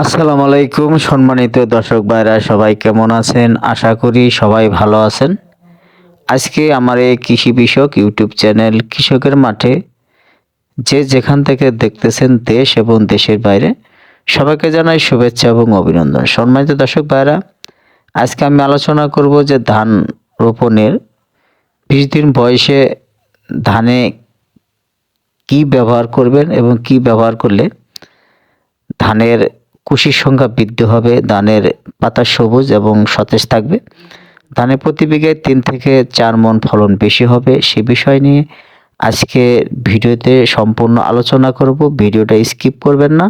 আসসালামু আলাইকুম, সম্মানিত দর্শক ভাইরা, সবাই কেমন আছেন? আশা করি সবাই ভালো আছেন। আজকে আমার এই কৃষি বিষয়ক ইউটিউব চ্যানেল কৃষকের মাঠে যে যেখান থেকে দেখতেছেন দেশ এবং দেশের বাইরে, সবাইকে জানাই শুভেচ্ছা এবং অভিনন্দন। সম্মানিত দর্শক ভাইরা, আজকে আমি আলোচনা করব যে ধান রোপণের, বিশ দিন বয়সে ধানে কি ব্যবহার করবেন এবং কি ব্যবহার করলে ধানের কুশির সংখ্যা বৃদ্ধি হবে, ধানের পাতা সবুজ এবং সতেজ থাকবে। ধানের প্রতি বিঘায় তিন থেকে চার মন ফলন বেশি হবে। সে বিষয় নিয়ে আজকে ভিডিওতে সম্পূর্ণ আলোচনা করব। ভিডিওটা স্কিপ করবেন না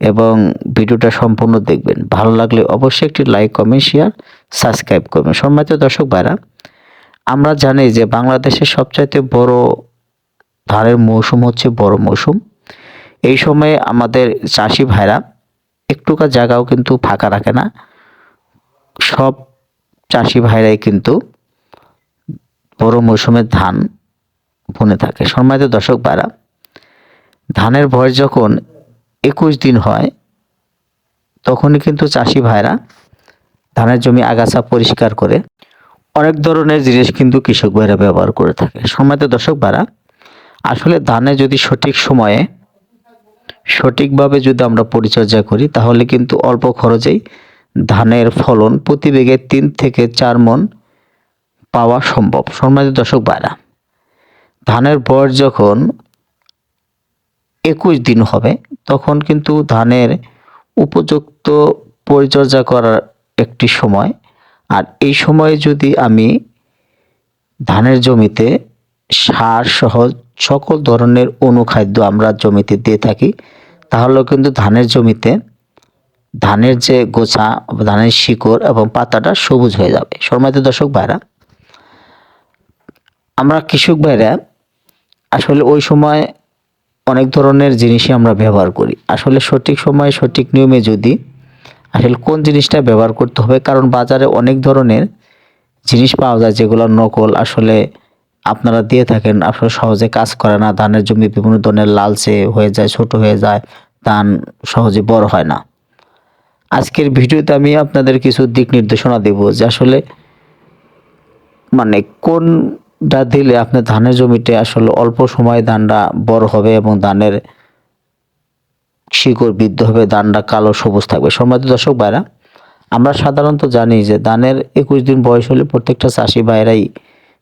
এবং ভিডিওটা সম্পূর্ণ দেখবেন। ভালো লাগলে অবশ্যই একটি লাইক, কমেন্ট, শেয়ার, সাবস্ক্রাইব করবেন। সম্মানিত দর্শক ভাইরা, আমরা জানি যে বাংলাদেশের সবচাইতে বড় ধানের মৌসুম হচ্ছে বড় মৌসুম। এই সময়ে আমাদের চাষি ভাইরা একটুকা জায়গাও কিন্তু ফাঁকা রাখে না। সব চাষি ভাইরাই কিন্তু বড় মৌসুমে ধান বুনে থাকে। সম্মানিত দর্শক ভাইরা, ধানের বয়স যখন একুশ দিন হয়, তখনই কিন্তু চাষি ভাইরা ধানের জমি আগাছা পরিষ্কার করে অনেক ধরনের জিনিস কিন্তু কৃষক ভাইরা ব্যবহার করে থাকে। সম্মানিত দর্শক ভাইরা, আসলে ধানে যদি সঠিক সময়ে সঠিকভাবে যদি আমরা পরিচর্যা করি, তাহলে কিন্তু অল্প খরচেই ধানের ফলন প্রতি বিঘে তিন থেকে চার মন পাওয়া সম্ভব। সম্মানিত দর্শক ভাইরা, ধানের বয়স যখন একুশ দিন হবে, তখন কিন্তু ধানের উপযুক্ত পরিচর্যা করার একটি সময়। আর এই সময়ে যদি আমি ধানের জমিতে সার সহ সকল ধরনের অনুখাদ্য আমরা জমিতে দিয়ে থাকি, তাহলেও কিন্তু ধানের জমিতে ধানের যে গোছা, ধানের শিকড় এবং পাতাটা সবুজ হয়ে যাবে। সম্মানিত দর্শক ভাইরা, আমরা কৃষক ভাইরা আসলে ওই সময় অনেক ধরনের জিনিসই আমরা ব্যবহার করি। আসলে সঠিক সময়ে সঠিক নিয়মে যদি আসলে কোন জিনিসটা ব্যবহার করতে হবে, কারণ বাজারে অনেক ধরনের জিনিস পাওয়া যায় যেগুলো নকল। আসলে আপনারা দিয়ে থাকেন আসলে সহজে কাজ করে না, ধানের জমি বিভিন্ন ধরনের লালচে হয়ে যায়, ছোট হয়ে যায়, ধান সহজে বড় হয় না। আজকের ভিডিওতে আমি আপনাদের কিছু দিক নির্দেশনা দেব যে আসলে মানে কোনটা দিলে আপনার ধানের জমিতে আসলে অল্প সময়ে ধানটা বড় হবে এবং ধানের শিকড় বৃদ্ধ হবে, ধানটা কালো সবুজ থাকবে। সম্মানিত দর্শক ভাইরা, আমরা সাধারণত জানি যে ধানের একুশ দিন বয়স হলে প্রত্যেকটা চাষি ভাইরাই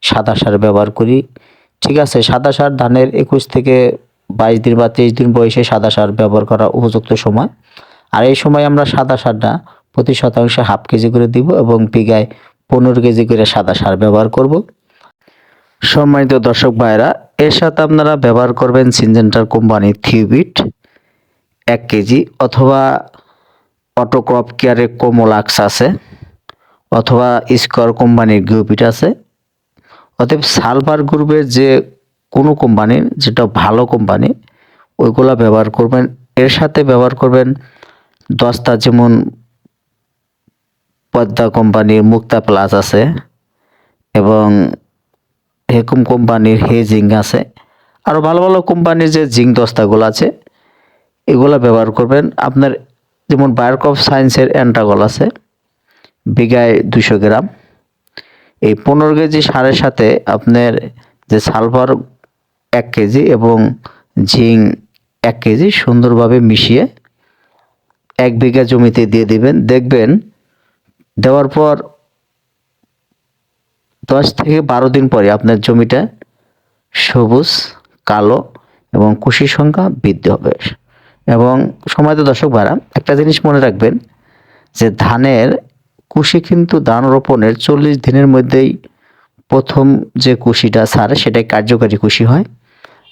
সাদা সার ব্যবহার করি। ঠিক আছে, সাদা সার ধানের একুশ থেকে বাইশ দিন বা তেইশ দিন বয়সে সাদা সার ব্যবহার করা উপযুক্ত সময়। আর এই সময় আমরা সাদা সারটা প্রতি শতাংশে হাফ কেজি করে দিব এবং বিঘায় পনেরো কেজি করে সাদা সার ব্যবহার করব। সম্মানিত দর্শক ভাইরা এর সাথে আপনারা ব্যবহার করবেন সিনজেন্টার কোম্পানি থিউবিট এক কেজি অথবা অটোক্রপ কেয়ারের কোমোলাক্স আছে অথবা স্কোয়ার কোম্পানির গিউপিট আছে। অতএব সালফার গ্রুপের যে কোনো কোম্পানির যেটা ভালো কোম্পানি ওইগুলা ব্যবহার করবেন। এর সাথে ব্যবহার করবেন দশটা যেমন পদ্মা কোম্পানির মুক্তা প্লাস আছে এবং হেকুম কোম্পানির হে জিঙ্ক আছে। আরও ভালো ভালো কোম্পানির যে জিঙ্ক দস্তাগুলো আছে, এগুলা ব্যবহার করবেন। আপনার যেমন বায়োকফ সায়েন্সের অ্যান্টাগল আছে, বিঘায় দুশো গ্রাম। এই পনেরো কেজি সারের সাথে আপনার যে সালফার এক কেজি এবং জিঙ্ক এক কেজি সুন্দরভাবে মিশিয়ে এক বিঘা জমিতে দিয়ে দিবেন। দেখবেন দেওয়ার পর দশ থেকে বারো দিন পরে আপনার জমিটা সবুজ, কালো এবং কুশির সংখ্যা বৃদ্ধি হবে। এবং সময় তো দর্শক ভাড়া একটা জিনিস মনে রাখবেন যে ধানের কুশি কিন্তু ধান রোপণের চল্লিশ দিনের মধ্যেই প্রথম যে কুশিটা সারে, সেটাই কার্যকারী কুশি হয়।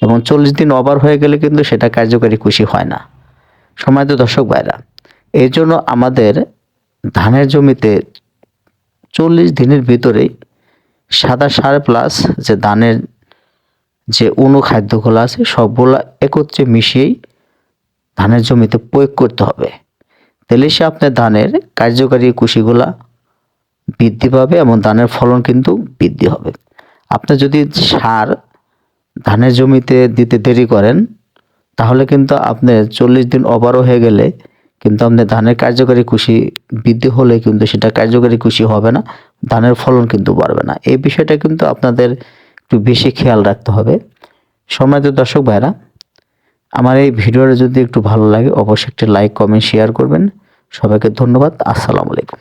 এবং চল্লিশ দিন ওভার হয়ে গেলে কিন্তু সেটা কার্যকারী কুশি হয় না। সময় তো দর্শক ভাইরা, এই জন্য আমাদের ধানের জমিতে চল্লিশ দিনের ভিতরেই সাদা সার প্লাস যে ধানের যে অনুখাদ্যগুলো আছে, সবগুলো একত্রে মিশিয়েই ধানের জমিতে প্রয়োগ করতে হবে। তাহলে সে আপনার ধানের কার্যকারী কুশিগুলা বৃদ্ধি পাবে এবং ধানের ফলন কিন্তু বৃদ্ধি হবে। আপনি যদি সার ধানের জমিতে দিতে দেরি করেন, তাহলে কিন্তু আপনার চল্লিশ দিন ওভারও হয়ে গেলে কিন্তু আমাদের ধানের কার্যকারী কৃষি বৃদ্ধি হলে কিন্তু সেটা কার্যকারী কৃষি হবে না, ধানের ফলন কিন্তু বাড়বে না। এই বিষয়টা কিন্তু আপনাদের একটু বেশি খেয়াল রাখতে হবে। সময় তো দর্শক ভাইরা আমার এই ভিডিওটা যদি একটু ভালো লাগে, অবশ্যই একটি লাইক কমেন্ট শেয়ার করবেন। সবাইকে ধন্যবাদ। আসসালামু আলাইকুম।